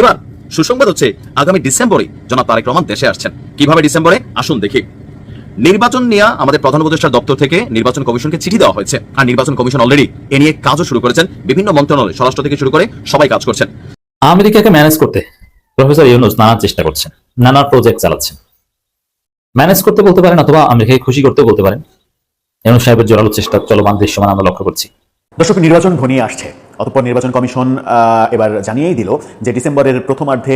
এবার সুসংবাদ হচ্ছে আগামী ডিসেম্বরে জনাব তারেক রহমান দেশে আসছেন। কীভাবে ডিসেম্বরে? আসুন দেখি। নির্বাচন নিয়ে আমাদের প্রধান উপদেষ্টার দপ্তর থেকে নির্বাচন কমিশনকে চিঠি দেওয়া হয়েছে। আর নির্বাচন কমিশন অলরেডি এ নিয়ে কাজও শুরু করেছেন। বিভিন্ন মন্ত্রণালয় স্বরাষ্ট্র থেকে শুরু করে সবাই কাজ করছেন। আমেরিকাকে ম্যানেজ করতে প্রফেসর ইউনুস নানা চেষ্টা করছেন। নানা প্রজেক্ট চালাচ্ছেন। ম্যানেজ করতে বলতে পারেন অথবা আমেরিকাকে খুশি করতে বলতে পারেন। ইউনুস সাহেবের জোরালো চেষ্টা চলমান দৃশ্যমান আমরা লক্ষ্য করছি। দর্শক নির্বাচন ঘনিয়ে আসছে। অতঃপর নির্বাচন কমিশন এবার জানিয়েই দিল যে ডিসেম্বরের প্রথমার্ধে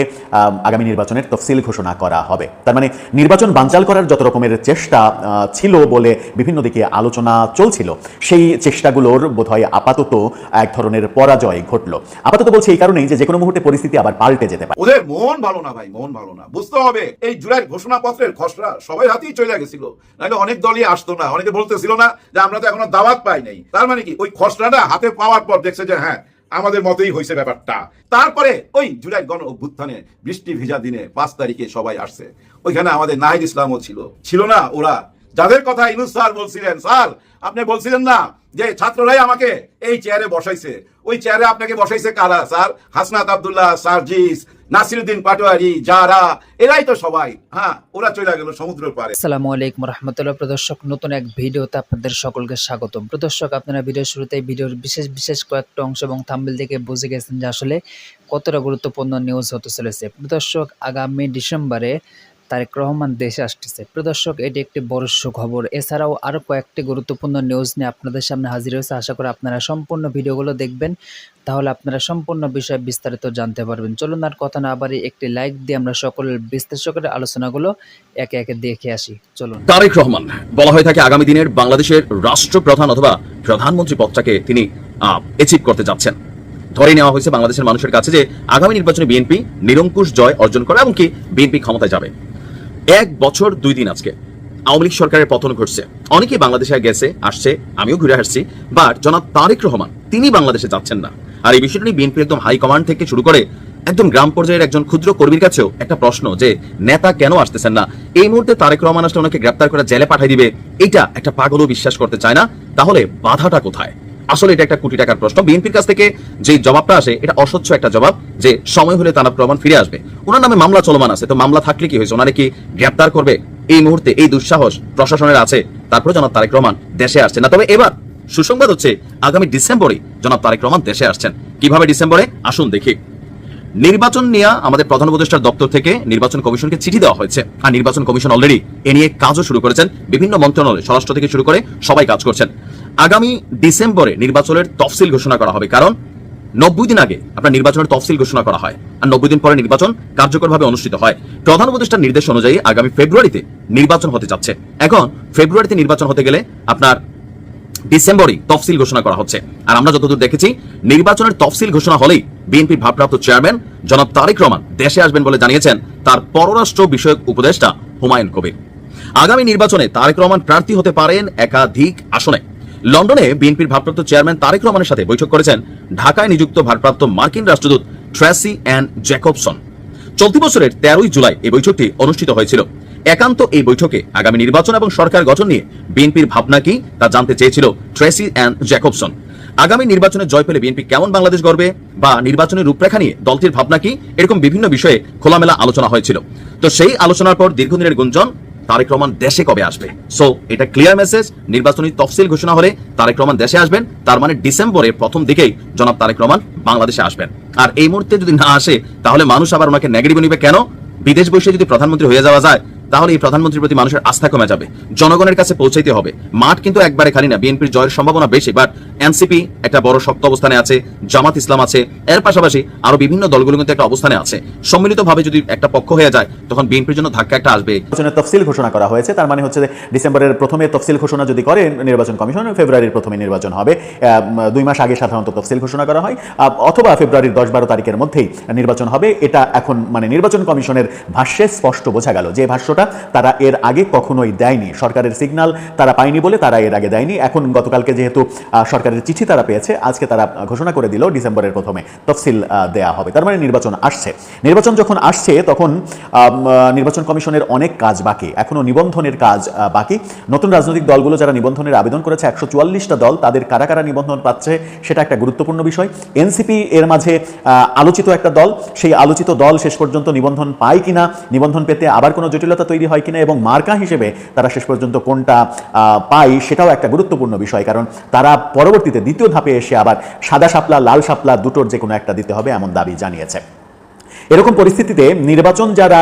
আগামী নির্বাচনের তফসিল ঘোষণা করা হবে। তার মানে নির্বাচন বানচাল করার যত রকমের চেষ্টা ছিল বলে বিভিন্ন দিকে আলোচনা চলছিল, সেই চেষ্টাগুলোর বোধহয় আপাতত এক ধরনের পরাজয় ঘটলো। আপাতত বলছি এই কারণেই যে কোনো মুহূর্তে পরিস্থিতি আবার পাল্টে যেতে পারে। ওদের মন ভালো না ভাই, মন ভালো না। বুঝতে হবে, এই জুলাইয়ের ঘোষণাপত্রের খসড়া সবাই হাতেই চলে গেছিল। নাহলে অনেক দলই আসতো না, অনেকে বলতেছিল না যে আমরা তো এখনও দাওয়াত পাই নাই। তার মানে কি, ওই খসড়াটা হাতে পাওয়ার পর দেখছে যে হ্যাঁ আমাদের মতেই হয়েছে ব্যাপারটা। তারপরে ওই জুলাই গণ অভ্যুত্থানে বৃষ্টি ভেজা দিনে পাঁচ তারিখে সবাই আসছে। ওইখানে আমাদের নাহিদ ইসলামও ছিল। ছিল না, ওরা যাদের কথা ইনুস স্যার বলছিলেন, স্যার, আপনি বলছিলেন না যে ছাত্ররাই আমাকে এই চেয়ারে বসাইছে। ওই চেয়ারে আপনাকে বসাইছে কারা, স্যার? হাসনাত আব্দুল্লাহ সার্জিস নাসিরুদ্দিন পাটোয়ারি, যারা, এরাই তো সবাই। হ্যাঁ ওরা চলে গেল সমুদ্রের পারে আলাইকুম রহমতুল্লাহ প্রদর্শক, নতুন এক ভিডিওতে আপনাদের সকলকে স্বাগতম। প্রদর্শক, আপনারা ভিডিওর শুরুতে ভিডিওর বিশেষ বিশেষ কয়েকটা অংশ এবং থাম্বেল থেকে বুঝে গেছেন যে আসলে কতটা গুরুত্বপূর্ণ নিউজ হতে চলেছে। প্রদর্শক, আগামী ডিসেম্বরে তারেক রহমান দেশে আসতেছে। প্রদর্শক এটি একটি বড় সুখবর। এছাড়াও আরও কয়েকটি গুরুত্বপূর্ণ নিউজ নিয়ে আপনাদের সামনে হাজির হয়েছে। আশা করি আপনারা সম্পূর্ণ ভিডিওগুলো দেখবেন। তাহলে আপনারা সম্পূর্ণ বিষয় বিস্তারিত জানতে পারবেন। চলুন আর কথা না বাড়ি একটি লাইক দিয়ে আমরা সকলের বিস্তারিত করে আলোচনাগুলো একে একে দেখে আসি। চলুন। তারেক রহমান, বলা হয়ে থাকে আগামী দিনের বাংলাদেশের রাষ্ট্রপ্রধান অথবা প্রধানমন্ত্রী পদটাকে তিনি অ্যাচিভ করতে যাচ্ছেন। ধরে নেওয়া হয়েছে বাংলাদেশের মানুষের কাছে যে আগামী নির্বাচনে বিএনপি নিরঙ্কুশ জয় অর্জন করে এমনকি বিএনপি ক্ষমতায় যাবে। এক বছর দুই দিন আজকে। আওয়ামী লীগ সরকারের পতন ঘটছে। অনেকেই বাংলাদেশে গেছে, আসছে, আমিও ঘুরে আসছি বাট জনাব তারেক রহমান, তিনি বাংলাদেশে যাচ্ছেন না। আর এই বিষয়টা নিয়ে বিএনপি একদম হাই কমান্ড থেকে শুরু করে একদম গ্রাম পর্যায়ের একজন ক্ষুদ্র কর্মীর কাছেও একটা প্রশ্ন যে, নেতা কেন আসতেছেন না? এই মুহূর্তে তারেক রহমান আসলে ওনাকে গ্রেপ্তার করে জেলে পাঠিয়ে দিবে, এটা একটা পাগলও বিশ্বাস করতে চায় না। তাহলে বাধাটা কোথায়? আসলে এটা একটা কোটি টাকার প্রশ্ন। বিএনপির কাছ থেকে যে জবাবটা আসে, এটা অস্বচ্ছ একটা জবাব যে সময় হলে তারা প্রমাণ ফিরে আসবে। ওনার নামে মামলা চলমান আছে, তো মামলা থাকলে কি হয়েছে? ওনারে কি গ্রেপ্তার করবে? এই মুহূর্তে এই দুঃসাহস প্রশাসনের আছে তারপরে জনাব তারেক রহমান দেশে আসছে না। তবে এবার সুসংবাদ হচ্ছে, আগামী ডিসেম্বরে জনাব তারেক রহমান দেশে আসছেন। কীভাবে ডিসেম্বরে? আসুন দেখি। নির্বাচন নিয়ে আমাদের প্রধান উপদেষ্টার দপ্তর থেকে নির্বাচন কমিশনকে চিঠি দেওয়া হয়েছে। আর নির্বাচন কমিশন অলরেডি এ নিয়ে কাজও শুরু করেছেন। বিভিন্ন মন্ত্রণালয়, স্বরাষ্ট্র থেকে শুরু করে সবাই কাজ করছেন। আগামী ডিসেম্বরে নির্বাচনের তফসিল ঘোষণা করা হবে। কারণ নব্বই দিন আগে আপনার নির্বাচনের তফসিল ঘোষণা করা হয় আর নব্বই দিন পরে নির্বাচন কার্যকরভাবে অনুষ্ঠিত হয়। প্রধান উপদেষ্টার নির্দেশ অনুযায়ী আগামী ফেব্রুয়ারিতে নির্বাচন হতে যাচ্ছে। এখন ফেব্রুয়ারিতে নির্বাচন হতে গেলে আপনার ডিসেম্বরে তফসিল ঘোষণা করা হচ্ছে। আর আমরা যতদূর দেখেছি, নির্বাচনের তফসিল ঘোষণা হলেই বিএনপির ভারপ্রাপ্ত চেয়ারম্যান জনাব তারেক রহমান দেশে আসবেন বলে জানিয়েছেন তার পররাষ্ট্র বিষয়ক উপদেষ্টা হুমায়ুন কবির। আগামী নির্বাচনে তারেক রহমান প্রার্থী হতে পারেন একাধিক আসনে। লন্ডনে বিএনপির ভারপ্রাপ্ত চেয়ারম্যান তারেক রহমানের সাথে বৈঠক করেছেন ঢাকায় নিযুক্ত ভারপ্রাপ্ত মার্কিন রাষ্ট্রদূত ট্রেসি অ্যান্ড জ্যাকবসন। চলতি বছরের তেরোই জুলাই এই বৈঠকটি অনুষ্ঠিত হয়েছিল। একান্ত এই বৈঠকে আগামী নির্বাচন এবং সরকার গঠন নিয়ে বিএনপির ভাবনা কি তা জানতে চেয়েছিল ট্রেসি অ্যান্ড জ্যাকবসন। আগামী নির্বাচনে জয় পেলে বিএনপি কেমন বাংলাদেশ গড়বে বা নির্বাচনের রূপরেখা নিয়ে দলটির ভাবনা কি, এরকম বিভিন্ন বিষয়ে খোলামেলা আলোচনা হয়েছিল। তো সেই আলোচনার পর দীর্ঘদিনের গুঞ্জন তারেক রহমান দেশে কবে আসবে? সো এটা ক্লিয়ার মেসেজ নির্বাচনী তফসিল ঘোষণা হলে তারেক রহমান দেশে আসবেন, তার মানে ডিসেম্বরের প্রথম দিকেই জনাব তারেক রহমান বাংলাদেশে আসবেন। আর এই মুহূর্তে যদি না আসে, তাহলে মানুষ আবার ওনাকে নেগেটিভ নিবে কেন? বিদেশ বসে যদি প্রধানমন্ত্রী হয়ে যাওয়া যায় তাহলে এই প্রধানমন্ত্রীর প্রতি মানুষের আস্থা কমে যাবে। জনগণের কাছে পৌঁছাইতে হবে। মাঠ কিন্তু একবারে খালি না। বিএনপির জয়ের সম্ভাবনা বেশি বাট এনসিপি একটা বড় শক্ত অবস্থানে আছে, জামাত ইসলাম আছে। এর পাশাপাশি আরও বিভিন্ন দলগুলো কিন্তু একটা অবস্থানে আছে। সম্মিলিতভাবে যদি একটা পক্ষ হয়ে যায়, তখন বিএনপির জন্য ধাক্কা একটা আসবে। তফসিল ঘোষণা করা হয়েছে। তার মানে হচ্ছে ডিসেম্বরের প্রথমে তফসিল ঘোষণা যদি করে, নির্বাচন কমিশন ফেব্রুয়ারির প্রথমে নির্বাচন হবে। দুই মাস আগে সাধারণত তফসিল ঘোষণা করা হয়। অথবা ফেব্রুয়ারির দশ বারো তারিখের মধ্যেই নির্বাচন হবে। এটা এখন মানে নির্বাচন কমিশনের ভাষ্যে স্পষ্ট বোঝা গেল। যে ভাষ্যটা পরামর্শটা তারা এর আগে কখনোই দেয়নি। সরকারের সিগনাল তারা পায়নি বলে তারা এর আগে দেয়নি। এখন গতকালকে যেহেতু সরকারের চিঠি তারা পেয়েছে, আজকে তারা ঘোষণা করে দিল ডিসেম্বরের প্রথমে তফসিল দেয়া হবে। তার মানে নির্বাচন আসছে। নির্বাচন যখন আসছে তখন নির্বাচন কমিশনের অনেক কাজ বাকি। এখনও নিবন্ধনের কাজ বাকি। নতুন রাজনৈতিক দলগুলো যারা নিবন্ধনের আবেদন করেছে, একশো চুয়াল্লিশটা দল তাদের কারা কারা নিবন্ধন পাচ্ছে সেটা একটা গুরুত্বপূর্ণ বিষয়। এনসিপি এর মাঝে আলোচিত একটা দল। সেই আলোচিত দল শেষ পর্যন্ত নিবন্ধন পায় কিনা, নিবন্ধন পেতে আবার কোনো জটিলতা তৈরি হয় কিনা এবং মার্কা হিসেবে তারা শেষ পর্যন্ত কোনটা পায় সেটাও একটা গুরুত্বপূর্ণ বিষয়। কারণ তারা পরবর্তীতে দ্বিতীয় ধাপে এসে আবার সাদা সাপলা লাল সাপলা দুটোর যে কোনো একটা দিতে হবে এমন দাবি জানিয়েছে। এরকম পরিস্থিতিতে নির্বাচন যারা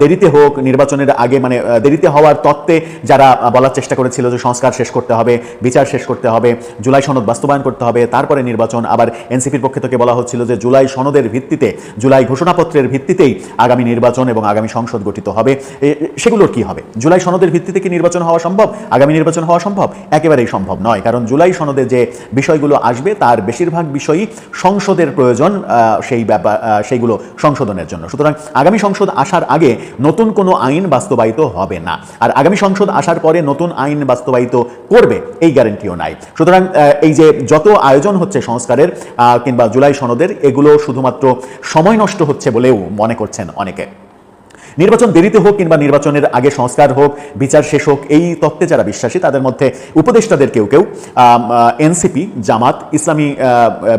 দেরিতে হোক, নির্বাচনের আগে মানে দেরিতে হওয়ার তত্ত্বে যারা বলার চেষ্টা করেছিল যে সংস্কার শেষ করতে হবে, বিচার শেষ করতে হবে, জুলাই সনদ বাস্তবায়ন করতে হবে, তারপরে নির্বাচন, আবার এনসিপির পক্ষ থেকে বলা হচ্ছিল যে জুলাই সনদের ভিত্তিতে, জুলাই ঘোষণাপত্রের ভিত্তিতেই আগামী নির্বাচন এবং আগামী সংসদ গঠিত হবে। সেগুলোর কি হবে? জুলাই সনদের ভিত্তিতে কি নির্বাচন হওয়া সম্ভব? আগামী নির্বাচন হওয়া সম্ভব? একেবারেই সম্ভব নয়, কারণ জুলাই সনদে যে বিষয়গুলো আসবে, তার বেশিরভাগ বিষয়ই সংসদের প্রয়োজন সেই ব্যাপার সেইগুলো সংশোধনের জন্য। সুতরাং আগামী সংসদ আসার আগে নতুন কোনো আইন বাস্তবায়িত হবে না। আর আগামী সংসদ আসার পরে নতুন আইন বাস্তবায়িত করবে, এই গ্যারেন্টিও নাই। সুতরাং এই যে যত আয়োজন হচ্ছে সংস্কারের কিংবা জুলাই সনদের, এগুলো শুধুমাত্র সময় নষ্ট হচ্ছে বলেও মনে করছেন অনেকে। নির্বাচন দেরিতে হোক কিংবা নির্বাচনের আগে সংস্কার হোক, বিচার শেষ হোক, এই তত্ত্বে যারা বিশ্বাসী, তাদের মধ্যে উপদেষ্টাদের কেউ কেউ এনসিপি, জামাত, ইসলামী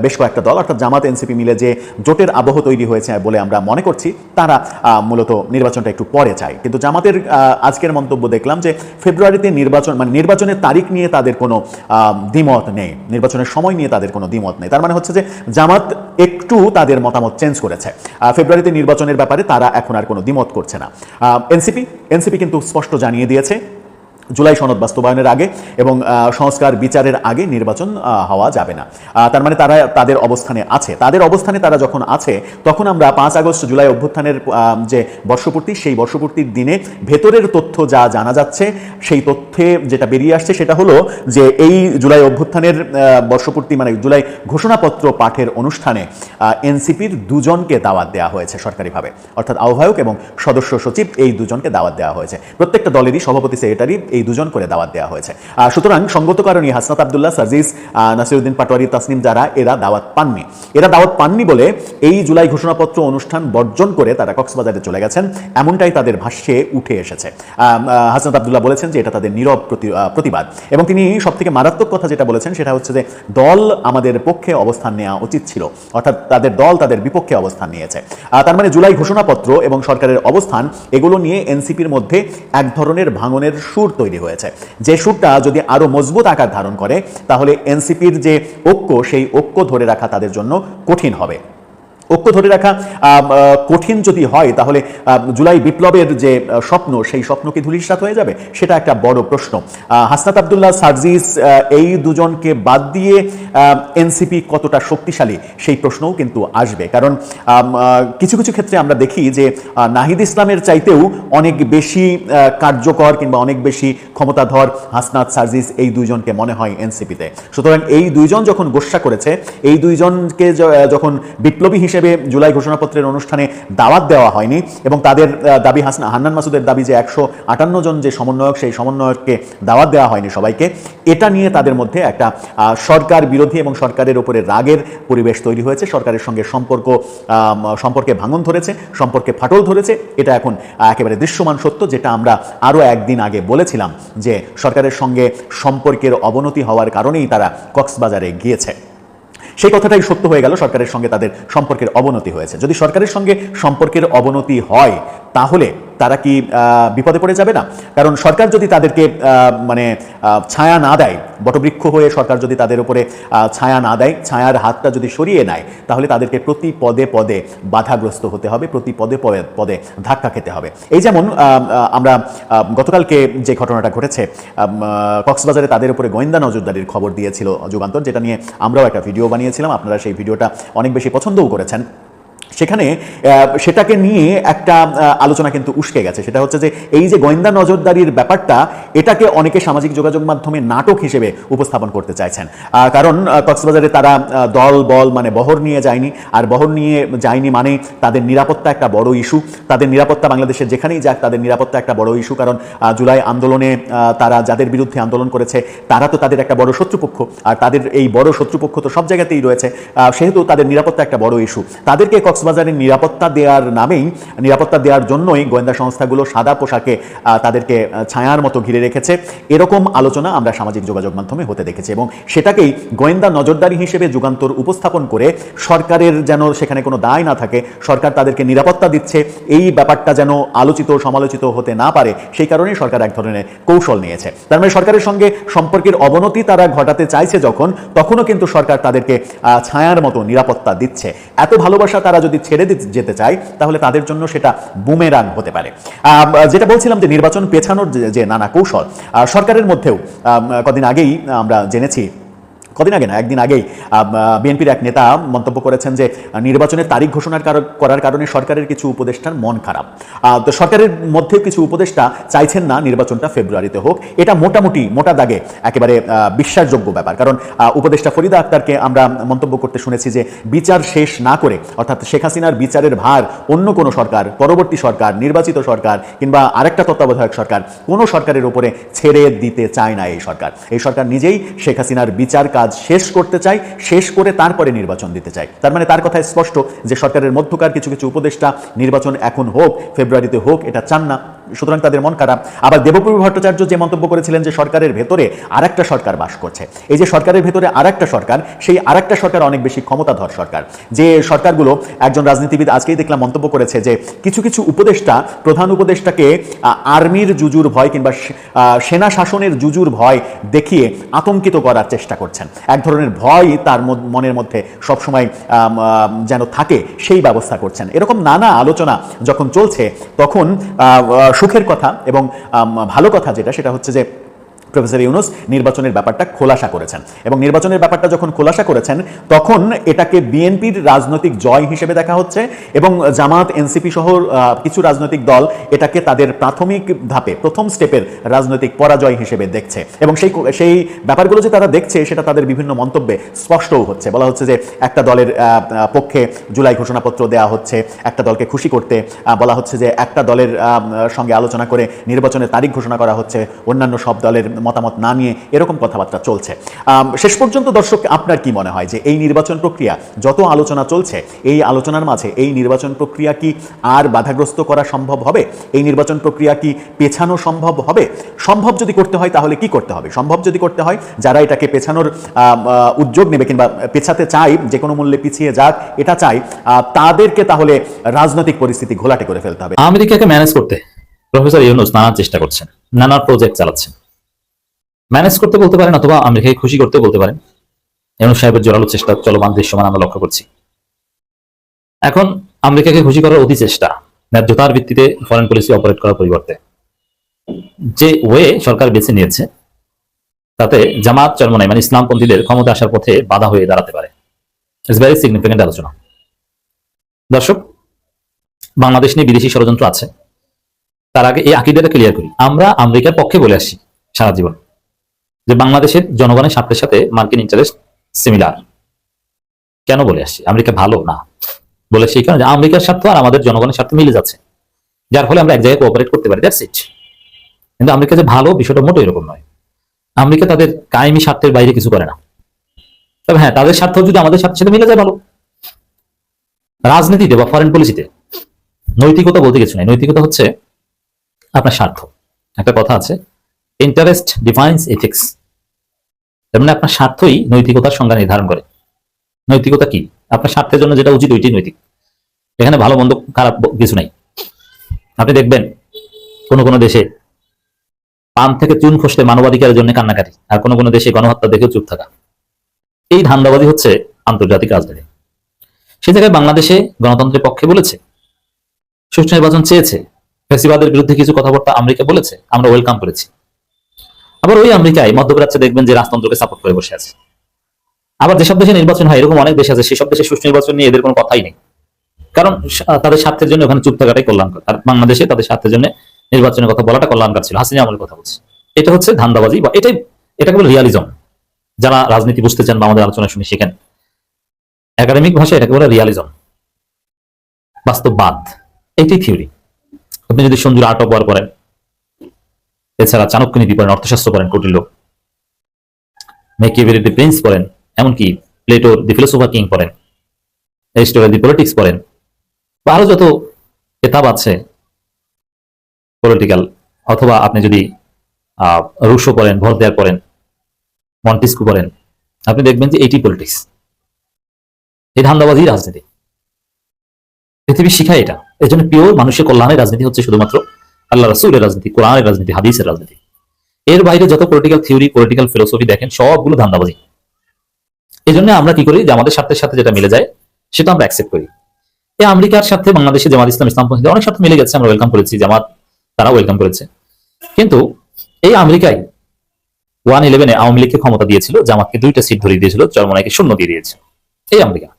বেশ কয়েকটা দল, অর্থাৎ জামাত, এনসিপি মিলে যে জোটের আবহ তৈরি হয়েছে বলে আমরা মনে করছি, তারা মূলত নির্বাচনটা একটু পরে চায়। কিন্তু জামাতের আজকের মন্তব্য দেখলাম যে ফেব্রুয়ারিতে নির্বাচন মানে নির্বাচনের তারিখ নিয়ে তাদের কোনো দ্বিমত নেই, নির্বাচনের সময় নিয়ে তাদের কোনো দ্বিমত নেই। তার মানে হচ্ছে যে জামাত একটু তাদের মতামত চেঞ্জ করেছে। ফেব্রুয়ারিতে নির্বাচনের ব্যাপারে তারা এখন আর কোনো দ্বিমত করছে না। এনসিপি এনসিপি কিন্তু স্পষ্ট জানিয়ে দিয়েছে জুলাই সনদ বাস্তবায়নের আগে এবং সংস্কার বিচারের আগে নির্বাচন হওয়া যাবে না। তার মানে তারা তাদের অবস্থানে আছে। তাদের অবস্থানে তারা যখন আছে, তখন আমরা পাঁচ আগস্ট জুলাই অভ্যুত্থানের যে বর্ষপূর্তি, সেই বর্ষপূর্তির দিনে ভেতরের তথ্য যা জানা যাচ্ছে, সেই তথ্যে যেটা বেরিয়ে আসছে সেটা হলো যে এই জুলাই অভ্যুত্থানের বর্ষপূর্তি মানে জুলাই ঘোষণাপত্র পাঠের অনুষ্ঠানে এনসিপির দুজনকে দাওয়াত দেওয়া হয়েছে সরকারিভাবে। অর্থাৎ আহ্বায়ক এবং সদস্য সচিব এই দুজনকে দাওয়াত দেওয়া হয়েছে। প্রত্যেকটা দলেরই সভাপতি, সেক্রেটারি এই দুজন করে দাওয়াত দেওয়া হয়েছে। সুতরাং সঙ্গত কারণে হাসনাত আবদুল্লাহ সাজিজ নাসিরুদ্দিন পাটোয়ারি, তাসনিম যারা, এরা দাওয়াত পাননি। এরা দাওয়াত পাননি বলে এই জুলাই ঘোষণাপত্র অনুষ্ঠান বর্জন করে তারা কক্সবাজারে চলে গেছেন। এমনটাই তাদের ভাষ্যে উঠে এসেছে। হাসনাত আবদুল্লাহ বলেছেন যে এটা তাদের নীরব প্রতি- প্রতিবাদ। এবং তিনি সব থেকে মারাত্মক কথা যেটা বলেছেন সেটা হচ্ছে যে দল আমাদের পক্ষে অবস্থান নেওয়া উচিত ছিল। অর্থাৎ তাদের দল তাদের বিপক্ষে অবস্থান নিয়েছে। তার মানে জুলাই ঘোষণাপত্র এবং সরকারের অবস্থান, এগুলো নিয়ে এনসিপির মধ্যে এক ধরনের ভাঙনের সুর তৈরি হয়েছে। যে সুরটা যদি আরও মজবুত আকার ধারণ করে, তাহলে এনসিপির যে ঐক্য, সেই ঐক্য ধরে রাখা তাদের জন্য কঠিন হবে। ঐক্য ধরে রাখা কঠিন যদি হয়, তাহলে জুলাই বিপ্লবের যে স্বপ্ন, সেই স্বপ্ন কি ধূলিসাৎ হয়ে যাবে? সেটা একটা বড় প্রশ্ন। হাসনাত আবদুল্লাহ সার্জিস এই দুজনকে বাদ দিয়ে এনসিপি কতটা শক্তিশালী, সেই প্রশ্নও কিন্তু আসবে। কারণ কিছু কিছু ক্ষেত্রে আমরা দেখি যে নাহিদ ইসলামের চাইতেও অনেক বেশি কার্যকর কিংবা অনেক বেশি ক্ষমতাধর হাসনাত সার্জিস এই দুইজনকে মনে হয় এনসিপিতে। সুতরাং এই দুইজন যখন গোসা করেছে, এই দুইজনকে যখন বিপ্লবী হিসেবে জুলাই ঘোষণাপত্রের অনুষ্ঠানে দাওয়াত দেওয়া হয়নি এবং তাদের দাবি হাসনা, হান্নান মাসুদের দাবি যে একশো আটান্ন জন যে সমন্বয়ক, সেই সমন্বয়ককে দাওয়াত দেওয়া হয়নি সবাইকে। এটা নিয়ে তাদের মধ্যে একটা সরকার বিরোধী এবং সরকারের উপরে রাগের পরিবেশ তৈরি হয়েছে। সরকারের সঙ্গে সম্পর্ক সম্পর্কে ভাঙন ধরেছে, সম্পর্কে ফাটল ধরেছে। এটা এখন একেবারে দৃশ্যমান সত্য যেটা আমরা আরও একদিন আগে বলেছিলাম যে সরকারের সঙ্গে সম্পর্কের অবনতি হওয়ার কারণেই তারা কক্সবাজারে গিয়েছে। সেই কথাটাই সত্য হয়ে গেল, সরকারের সঙ্গে তাদের সম্পর্কের অবনতি হয়েছে। যদি সরকারের সঙ্গে সম্পর্কের অবনতি হয়, তাহলে তারা কি বিপদে পড়ে যাবে না? কারণ সরকার যদি তাদেরকে মানে ছায়া না দেয়, বটবৃক্ষ হয়ে সরকার যদি তাদের উপরে ছায়া না দেয়, ছায়ার হাতটা যদি সরিয়ে নেয়, তাহলে তাদেরকে প্রতি পদে পদে বাধাগ্রস্ত হতে হবে, প্রতি পদে পদে পদে ধাক্কা খেতে হবে। এই যেমন আমরা গতকালকে যে ঘটনাটা ঘটেছে কক্সবাজারে তাদের উপরে গোয়েন্দা নজরদারির খবর দিয়েছিল যুগান্তর, যেটা নিয়ে আমরাও একটা ভিডিও বানিয়েছিলাম। আপনারা সেই ভিডিওটা অনেক বেশি পছন্দও করেছেন। সেখানে সেটাকে নিয়ে একটা আলোচনা কিন্তু উস্কে গেছে। সেটা হচ্ছে যে, এই যে গোয়েন্দা নজরদারির ব্যাপারটা, এটাকে অনেকে সামাজিক যোগাযোগ মাধ্যমে নাটক হিসেবে উপস্থাপন করতে চাইছেন। কারণ কক্সবাজারে তারা দল, বল মানে বহর নিয়ে যায়নি। আর বহর নিয়ে যায়নি মানে তাদের নিরাপত্তা একটা বড় ইস্যু। তাদের নিরাপত্তা বাংলাদেশের যেখানেই যাক, তাদের নিরাপত্তা একটা বড় ইস্যু। কারণ জুলাই আন্দোলনে তারা যাদের বিরুদ্ধে আন্দোলন করেছে, তারা তো তাদের একটা বড় শত্রুপক্ষ। আর তাদের এই বড় শত্রুপক্ষ তো সব জায়গাতেই রয়েছে। সেহেতু তাদের নিরাপত্তা একটা বড় ইস্যু। তাদেরকে কক্সবাজারের নিরাপত্তা দেওয়ার নামেই, নিরাপত্তা দেওয়ার জন্যই গোয়েন্দা সংস্থাগুলো সাদা পোশাকে তাদেরকে ছায়ার মতো ঘিরে রেখেছে। এরকম আলোচনা আমরা সামাজিক যোগাযোগ মাধ্যমে হতে দেখেছি এবং সেটাকেই গোয়েন্দা নজরদারি হিসেবে যুগান্তর উপস্থাপন করে সরকারের যেন সেখানে কোনো দায় না থাকে, সরকার তাদেরকে নিরাপত্তা দিচ্ছে, এই ব্যাপারটা যেন আলোচিত, সমালোচিত হতে না পারে, সেই কারণেই সরকার এক ধরনের কৌশল নিয়েছে। তার মানে সরকারের সঙ্গে সম্পর্কের অবনতি তারা ঘটাতে চাইছে যখন, তখনও কিন্তু সরকার তাদেরকে ছায়ার মতো নিরাপত্তা দিচ্ছে। এত ভালোবাসা তারা যদি ছেড়ে দিতে- যেতে চায়, তাহলে তাদের জন্য সেটা বুমেরাং হতে পারে। যেটা বলছিলাম যে নির্বাচন পেছানোর যে- নানা কৌশল সরকারের মধ্যেও কদিন আগেই আমরা জেনেছি কদিন আগে না, একদিন আগেই বিএনপির এক নেতা মন্তব্য করেছেন যে, নির্বাচনের তারিখ ঘোষণার করার কারণে সরকারের কিছু উপদেষ্টার মন খারাপ। তো সরকারের মধ্যেও কিছু উপদেষ্টা চাইছেন না নির্বাচনটা ফেব্রুয়ারিতে হোক। এটা মোটামুটি, মোটা দাগে একেবারে বিশ্বাসযোগ্য ব্যাপার। কারণ উপদেষ্টা ফরিদা আক্তারকে আমরা মন্তব্য করতে শুনেছি যে, বিচার শেষ না করে, অর্থাৎ শেখ হাসিনার বিচারের ভার অন্য কোনো সরকার, পরবর্তী সরকার, নির্বাচিত সরকার কিংবা আরেকটা তত্ত্বাবধায়ক সরকার কোনো সরকারের উপরে ছেড়ে দিতে চায় না এই সরকার। এই সরকার নিজেই শেখ হাসিনার বিচার কাজ শেষ করতে চাই, শেষ করে তারপরে নির্বাচন দিতে চাই। তার মানে তার কথা স্পষ্ট যে সরকারের মধ্যকার কিছু কিছু উপদেষ্টা নির্বাচন এখন হোক, ফেব্রুয়ারিতে হোক, এটা চান না। সুতরাং তাদের মন খারাপ। আবার দেবপ্রভু ভট্টাচার্য যে মন্তব্য করেছিলেন যে সরকারের ভেতরে আরেকটা সরকার বাস করছে, এই যে সরকারের ভেতরে আরেকটা সরকার, সেই আরেকটা সরকার অনেক বেশি ক্ষমতাধর সরকার। যে সরকারগুলো একজন রাজনীতিবিদ আজকেই দেখলাম মন্তব্য করেছে যে কিছু কিছু উপদেষ্টা, প্রধান উপদেষ্টাকে আর্মির জুজুর ভয় কিংবা সেনা শাসনের জুজুর ভয় দেখিয়ে আতঙ্কিত করার চেষ্টা করছেন। এক ধরনের ভয় তার মনের মধ্যে সবসময় যেন থাকে সেই ব্যবস্থা করছেন। এরকম নানা আলোচনা যখন চলছে, তখন সুখের কথা এবং ভালো কথা যেটা সেটা হচ্ছে যে প্রফেসর ইউনুস নির্বাচনের ব্যাপারটা খোলাসা করেছেন। এবং নির্বাচনের ব্যাপারটা যখন খোলাসা করেছেন, তখন এটাকে বিএনপির রাজনৈতিক জয় হিসেবে দেখা হচ্ছে এবং জামাত, এনসিপি সহ কিছু রাজনৈতিক দল এটাকে তাদের প্রাথমিক ধাপে, প্রথম স্টেপের রাজনৈতিক পরাজয় হিসেবে দেখছে। এবং সেই সেই ব্যাপারগুলো যে তারা দেখছে, সেটা তাদের বিভিন্ন মন্তব্যে স্পষ্টও হচ্ছে। বলা হচ্ছে যে একটা দলের পক্ষে জুলাই ঘোষণাপত্র দেওয়া হচ্ছে, একটা দলকে খুশি করতে বলা হচ্ছে যে একটা দলের সঙ্গে আলোচনা করে নির্বাচনের তারিখ ঘোষণা করা হচ্ছে, অন্যান্য সব দলের মতামত না নিয়ে এরকম কথাবার্তা চলছে। শেষ পর্যন্ত দর্শক, আপনার কি মনে হয় যে এই নির্বাচন প্রক্রিয়া যত আলোচনা চলছে, এই আলোচনার মাঝে এই নির্বাচন প্রক্রিয়া কি আর বাধাগ্রস্ত করা সম্ভব হবে? এই নির্বাচন প্রক্রিয়া কি পেছানো সম্ভব হবে? সম্ভব যদি করতে হয় তাহলে কি করতে হবে? সম্ভব যদি করতে হয়, যারা এটাকে পেছানোর উদ্যোগ নেবে কিংবা পেছাতে চাই যে কোনো মূল্যে পিছিয়ে যাক, এটা চাই তাদেরকে তাহলে রাজনৈতিক পরিস্থিতি ঘোলাটে করে ফেলতে হবে। আমেরিকাকে ম্যানেজ করতে প্রফেসর ইউনুস নানা চেষ্টা করছেন নানা প্রজেক্ট চালাচ্ছেন। ম্যানেজ করতে বলতে পারেন অথবা আমেরিকাকে খুশি করতে বলতে পারেন। ইউনুস সাহেবের জোরালো চেষ্টা, চলমান দৃশ্যমান আমরা লক্ষ্য করছি। এখন আমেরিকাকে খুশি করার অতি চেষ্টা, ন্যায্যতার ভিত্তিতে ফরেন পলিসি অপারেট করার পরিবর্তে। যে ওয়ে সরকার বেছে নিয়েছে, তাতে জামাত, চরমনাই মানে ইসলামপন্থীদের ক্ষমতা আসার পথে বাধা হয়ে দাঁড়াতে পারে। ইটস ভেরি সিগনিফিকেন্ট আলোচনা। দর্শক, বাংলাদেশ নিয়ে বিদেশি ষড়যন্ত্র আছে। তার আগে এই আকিদাটা ক্লিয়ার করি। আমরা আমেরিকার পক্ষে বলে আসি সারা জীবন। যে বাংলাদেশের জনগণের স্বার্থের সাথে মার্কিন ইন্টারেস্ট সিমিলার কেন বলে আসি আমেরিকা ভালো? না। বলে সেই কারণে আমেরিকার স্বার্থ আর আমাদের জনগণের স্বার্থ মিলে যাচ্ছে। যার ফলে আমরা এক জায়গায় কোঅপারেট করতে পারি দ্যাটস ইট কিন্তু আমেরিকা যে ভালো, বিষয়টা মোটেও এরকম নয়। আমেরিকা তাদের কায়েমি স্বার্থের বাইরে কিছু করে না। তবে হ্যাঁ তাদের স্বার্থ যদি আমাদের স্বার্থের সাথে মিলে যায়, ভালো। রাজনীতিতে বা ফরেন পলিসিতে নৈতিকতা বলতে কিছু নাই। নৈতিকতা হচ্ছে আপনার স্বার্থ। একটা কথা আছে ইন্টারেস্ট ডিফাইন্স এথিক্স তার মানে আপনার স্বার্থই নৈতিকতার সংজ্ঞা নির্ধারণ করে। নৈতিকতা কি? আপনার স্বার্থের জন্য যেটা উচিত ওইটাই নৈতিক। এখানে ভালো, মন্দ, খারাপ কিছু নাই। আপনি দেখবেন, কোনো কোনো দেশে পান থেকে চুন খসলে মানবাধিকারের জন্য কান্নাকাটি, আর কোনো কোনো দেশে গণহত্যা দেখেও চুপ থাকা। এই ধান্দাবাদী হচ্ছে আন্তর্জাতিক রাজনীতি সে জায়গায় বাংলাদেশে গণতন্ত্রের পক্ষে বলেছে, সুষ্ঠু নির্বাচন চেয়েছে ফেসিবাদের বিরুদ্ধে কিছু কথাবার্তা আমেরিকা বলেছে, আমরা ওয়েলকাম করেছি। আবার ওই আমেরিকায় মধ্যপ্রাচ্যে দেখবেন যে রাজতন্ত্রকে সাপোর্ট করে বসে আছে। আবার যেসব দেশে নির্বাচন হয়, এরকম অনেক দেশ আছে, সেসব দেশে সুষ্ঠু নির্বাচন নিয়ে এদের কোনো কথাই নেই। কারণ তাদের স্বার্থের জন্য ওখানে চুপ থাকাটাই কল্যাণকর। আর বাংলাদেশে তাদের স্বার্থের জন্য নির্বাচনের কথা বলাটা কল্যাণকর ছিল। হাসিনা আমলের কথা বলছে। এটা হচ্ছে ধান্দাবাজি বা এটাই এটাকে বলে রিয়ালিজম যারা রাজনীতি বুঝতে চান বা আমাদের আলোচনা শুনে শেখেন। একাডেমিক ভাষায় এটাকে বলে রিয়ালিজম বাস্তববাদ। এটাই থিওরি আপনি যদি সঞ্জুর আর্ট অফ ওয়ার পড়েন এছাড়া চাণক্য নীতি পড়েন, অর্থশাস্ত্র পড়েন কোটির লোক। মেকিয়েভেলি দি প্রিন্স পড়েন, এমনকি প্লেটোর দি ফিলোসোফার কিং পড়েন। এরিস্টটল দি পলিটিক্স পড়েন। বা আরও যত কেতাব আছে, পলিটিক্যাল, অথবা আপনি যদি রুশো পড়েন ভরদেয়ার পড়েন, মন্টিস্কু পড়েন, আপনি দেখবেন যে এইটি পলিটিক্স। এই ধান্দাবাজি রাজনীতি। পৃথিবী শিখায় এটা। এই জন্য পিওর মানুষের কল্যাণের রাজনীতি হচ্ছে শুধুমাত্র আল্লাহ রাসুলের রাজনীতি, কোরআনের রাজনীতি, হাদিসের রাজনীতি। এর বাইরে যত পলিটিক্যাল থিওরি পলিটিক্যাল ফিলোসফি দেখেন, সবগুলো ধান্দাবাজি। এই জন্য আমরা কি করি যে আমাদের স্বার্থের সাথে যেটা মিলে যায়, সেটা আমরা অ্যাকসেপ্ট করি। এই আমেরিকার সাথে বাংলাদেশে জামাত ইসলাম ইসলামপন্থী অনেক সাথে মিলে গেছে, আমরা ওয়েলকাম করেছি, জামাত তারা ওয়েলকাম করেছে। কিন্তু এই আমেরিকায় ওয়ান ইলেভেনে আওয়ামী লীগকে ক্ষমতা দিয়েছিল, জামাতকে দুইটা সিট ধরিয়ে দিয়েছিল চরমনাইকে শূন্য দিয়ে দিয়েছে। এই আমেরিকা।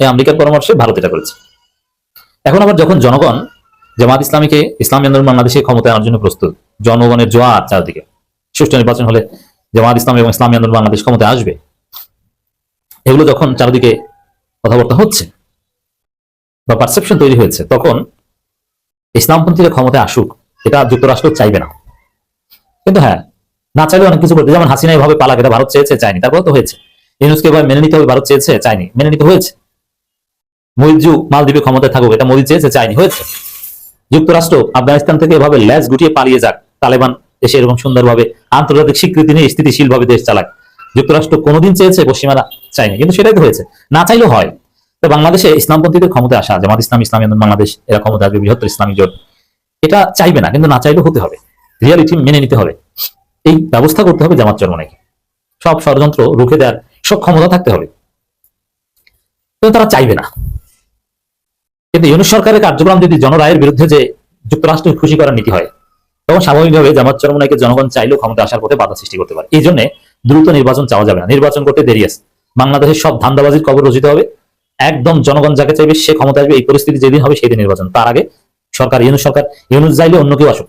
এই আমেরিকার পরামর্শে ভারত এটা করেছে। এখন আবার যখন জনগণ জামাত ইসলামীকে ইসলামী আন্দোলন বাংলাদেশে ক্ষমতায় আনার জন্য প্রস্তুত। জনগণের জোয়ার চারদিকে। সুষ্ঠু নির্বাচন হলে জামাত ইসলাম এবং ইসলামী আন্দোলন বাংলাদেশ ক্ষমতায় আসবে। এগুলো যখন চারদিকে কথাবার্তা হচ্ছে বা পারসেপশন তৈরি হয়েছে, তখন ইসলামপন্থীরা ক্ষমতায় আসুক, এটা যুক্তরাষ্ট্র চাইবে না। কিন্তু হ্যাঁ না চাইলে অনেক কিছু করতে যেমন হাসিনা এভাবে পালাক, এটা ভারত চেয়েছে, চায়নি। তারপর তো হয়েছে। ইউনুসকে এভাবে মেনে নিতে হবে, ভারত চেয়েছে, চায়নি। মেনে নিতে হয়েছে। মহিজু মালদ্বীপে ক্ষমতায় থাকুক, এটা মোদী চেয়েছে, চায়নি, হয়েছে। যুক্তরাষ্ট্র আফগানিস্তান থেকে এভাবে ল্যাজ গুটিয়ে পালিয়ে যাক। তালেবান এসে এরকম সুন্দরভাবে আন্তর্জাতিক স্বীকৃতি নিয়ে স্থিতিশীল ভাবে দেশ চালাক। যুক্তরাষ্ট্র কোনোদিন চেয়েছে পশ্চিমারা চায়নি, কিন্তু সেটাই তো হয়েছে। না চাইলেও হয়। তো বাংলাদেশে ইসলামপন্থীদের ক্ষমতায় আসা, জামাত ইসলাম, ইসলামী বাংলাদেশ, এরা ক্ষমতা আসবে, বৃহত্তর ইসলামী জোট, এটা চাইবে না, কিন্তু না চাইলেও হতে হবে। রিয়ালিটি মেনে নিতে হবে। এই ব্যবস্থা করতে হবে জামাত চরমনাইকে। সব ষড়যন্ত্র রুখে দেওয়ার সব ক্ষমতা থাকতে হবে। তারা চাইবে না। কিন্তু ইউনুস সরকারের কার্যক্রম যদি জনরায়ের বিরুদ্ধে যে যুক্তরাষ্ট্রকে খুশি করার নীতি হয়, তখন স্বাভাবিকভাবে জামাত চরমনাইকে জনগণ চাইলেও ক্ষমতা আসার পথে বাধা সৃষ্টি করতে পারে। এই জন্য দ্রুত নির্বাচন চাওয়া যাবে না। নির্বাচন করতে দেরি আছে। বাংলাদেশের সব ধান্দাবাজির কবর রচিত হবে। একদম জনগণ যাকে চাইবে, সে ক্ষমতা আসবে। এই পরিস্থিতি যেদিন হবে সেই দিন নির্বাচন। তার আগে সরকার, ইউনুস সরকার, ইউনুস চাইলে অন্য কেউ আসুক।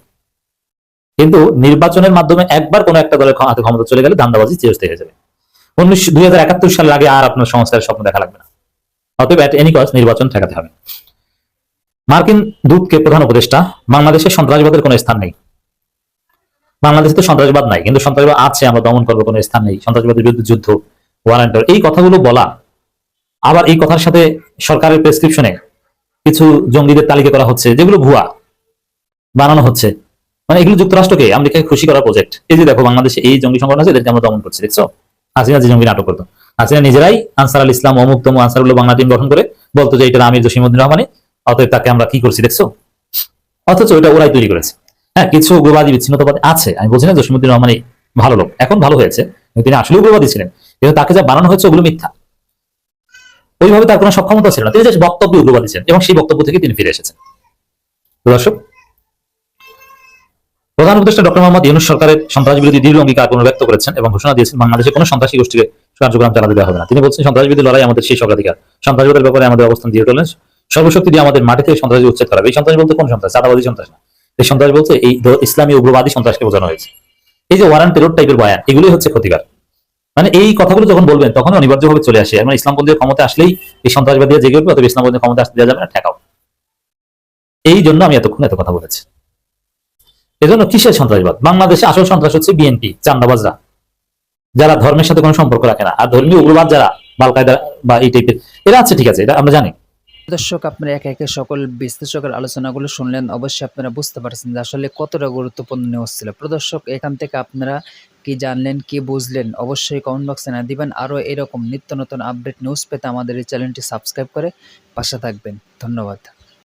কিন্তু নির্বাচনের মাধ্যমে একবার কোনো একটা দলের হাতে ক্ষমতা চলে গেলে ধান্দাবাজি চিরস্থায়ী হয়ে যাবে। উনিশশো দুই সালের আগে আর আপনার সংস্কারের স্বপ্ন দেখা লাগবে না। অতএব এট এনি কস্ট নির্বাচন ঠেকাতে হবে। মার্কিন দূতকে প্রধান উপদেষ্টা, বাংলাদেশে সন্ত্রাসবাদের কোনো স্থান নেই। বাংলাদেশে তো সন্ত্রাসবাদ নাই, কিন্তু সন্ত্রাসবাদ আছে, আমরা দমন করব, কোনো স্থান নেই। সন্ত্রাসবাদের বিরুদ্ধে যুদ্ধ ওয়ারেন্টার এই কথাগুলো বলা। আবার এই কথার সাথে সরকারের প্রেসক্রিপশনে কিছু জঙ্গিদের তালিকা করা হচ্ছে, যেগুলো ভুয়া, বানানো হচ্ছে। মানে এগুলো যুক্তরাষ্ট্রকে, আমেরিকাকে খুশি করার প্রজেক্ট এই যে দেখো, বাংলাদেশে এই জঙ্গি সংগঠন আছে, এদেরকে আমরা দমন করছি, দেখছ? হাসিনা যে জঙ্গি নাটক করতো। হাসিনা নিজেরাই আনসার আল ইসলাম অমুক তমুক আনসারুল্লাহ বাংলা টিম গঠন করে বলতো যে এটা আমির জসিমুদ্দিন রহমানি অতএব তাকে আমরা কি করছি, দেখছ? অথচ এটা ওরাই তৈরি করেছে। হ্যাঁ কিছু উগ্রবাদী বিচ্ছিন্নতাবাদী আছে। আমি বলছি না জসিমুদ্দিন রহমানি ভালো লোক। এখন ভালো হয়েছে। তিনি আসলে উগ্রবাদী ছিলেন। কিন্তু তাকে যা বানানো হয়েছে ওগুলো মিথ্যা। ওইভাবে তার কোনো সক্ষমতা ছিল না। তিনি জাস্ট বক্তব্য উগ্রবাদী ছিলেন এবং সেই বক্তব্য থেকে তিনি ফিরে এসেছেন। দর্শক, প্রধান উপদেষ্টা ডক্টর মোহাম্মদ ইউনুস সরকারের সন্ত্রাস বিরোধী দৃঢ় অঙ্গীকার পুনর্ব্যক্ত করেছেন এবং ঘোষণা দিয়েছেন বাংলাদেশে কোনো সন্ত্রাসী গোষ্ঠীকে কার্যক্রম চালাতে দেওয়া হবে না। তিনি বলছেন সন্ত্রাস লড়াই আমাদের শেষ অগ্রাধিকার সন্ত্রাসবাদের ব্যাপারে আমাদের অবস্থান দিয়ে চলেন সর্বশক্তি দিয়ে আমাদের মাটি থেকে সন্ত্রাসী উচ্ছেদ করা এই সন্ত্রাস বলতে কোন সন্ত্রাস? চাঁদাবাদী সন্ত্রাস না। এই সন্ত্রাস বলতে এই ইসলামী উগ্রবাদী সন্ত্রাসকে বোঝানো হয়েছে। এই যে ওয়ারান টেরোর টাইপের বয়ান, এগুলোই হচ্ছে ক্ষতিকার। মানে এই কথাগুলো যখন বলবেন তখন অনিবার্যভাবে চলে আসে। মানে ইসলামপন্থীর ক্ষমতা আসলেই এই সন্ত্রাসবাদী জেগে উঠবে, অথবা ইসলামপন্থীর ক্ষমতা আসতে দেওয়া যাবে না, ঠেকাও। এই জন্য আমি এতক্ষণ এত কথা বলেছি। এজন্য কিসের সন্ত্রাসবাদ? বাংলাদেশে আসল সন্ত্রাস হচ্ছে বিএনপি চান্দাবাজরা যারা ধর্মের সাথে কোনো সম্পর্ক রাখে না। আর ধর্মীয় উগ্রবাদ যারা, বালকায়দা বা এই টাইপের এরা আছে, ঠিক আছে, এটা আমরা জানি। দর্শক, আপনারা একে একে সকল বিশ্লেষকের আলোচনাগুলো শুনলেন, অবশ্যই আপনারা বুঝতে পারছেন যে আসলে কতটা গুরুত্বপূর্ণ নিউজ ছিল। প্রদর্শক এখান থেকে আপনারা কি জানলেন, কি বুঝলেন, অবশ্যই কমেন্ট বক্সে না দিবেন। আরও এরকম নিত্য নতুন আপডেট নিউজ পেতে আমাদের এই চ্যানেলটি সাবস্ক্রাইব করে পাশে থাকবেন। ধন্যবাদ।